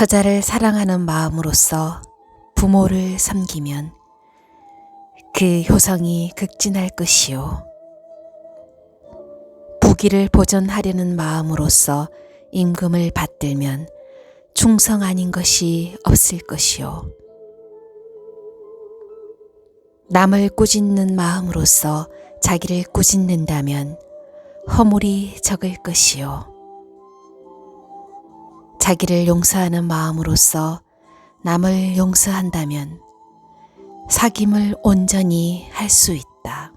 처자를 사랑하는 마음으로서 부모를 섬기면 그 효성이 극진할 것이요. 부귀를 보존하려는 마음으로서 임금을 받들면 충성 아닌 것이 없을 것이요. 남을 꾸짖는 마음으로서 자기를 꾸짖는다면 허물이 적을 것이요. 자기를 용서하는 마음으로서 남을 용서한다면 사귐을 온전히 할 수 있다.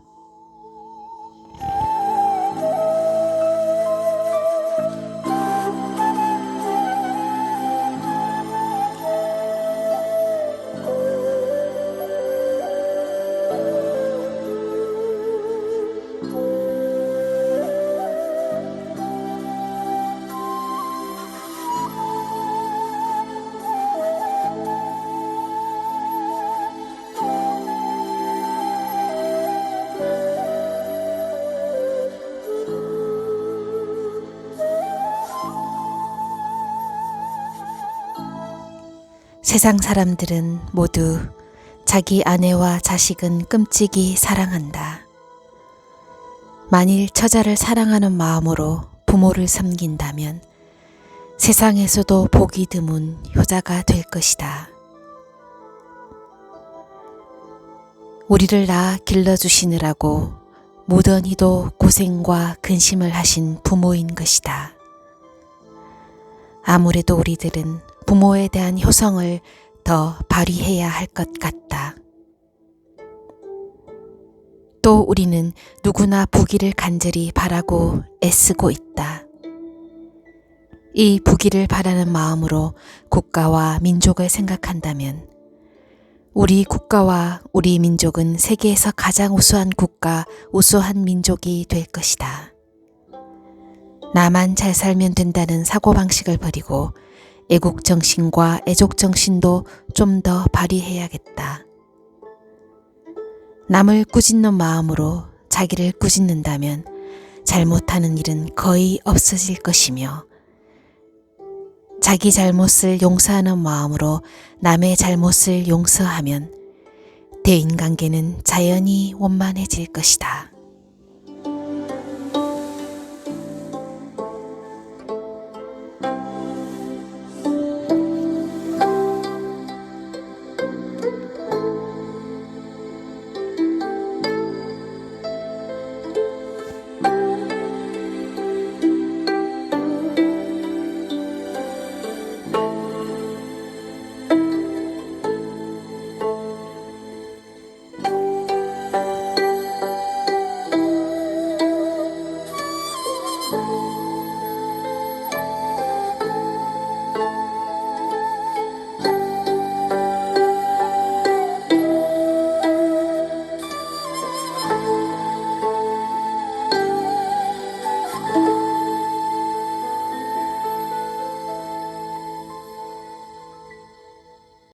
세상 사람들은 모두 자기 아내와 자식은 끔찍이 사랑한다. 만일 처자를 사랑하는 마음으로 부모를 섬긴다면 세상에서도 복이 드문 효자가 될 것이다. 우리를 낳아 길러주시느라고 무던히도 고생과 근심을 하신 부모인 것이다. 아무래도 우리들은 부모에 대한 효성을 더 발휘해야 할 것 같다. 또 우리는 누구나 부귀를 간절히 바라고 애쓰고 있다. 이 부귀를 바라는 마음으로 국가와 민족을 생각한다면 우리 국가와 우리 민족은 세계에서 가장 우수한 국가, 우수한 민족이 될 것이다. 나만 잘 살면 된다는 사고방식을 버리고 애국 정신과 애족 정신도 좀 더 발휘해야겠다. 남을 꾸짖는 마음으로 자기를 꾸짖는다면 잘못하는 일은 거의 없어질 것이며 자기 잘못을 용서하는 마음으로 남의 잘못을 용서하면 대인관계는 자연히 원만해질 것이다.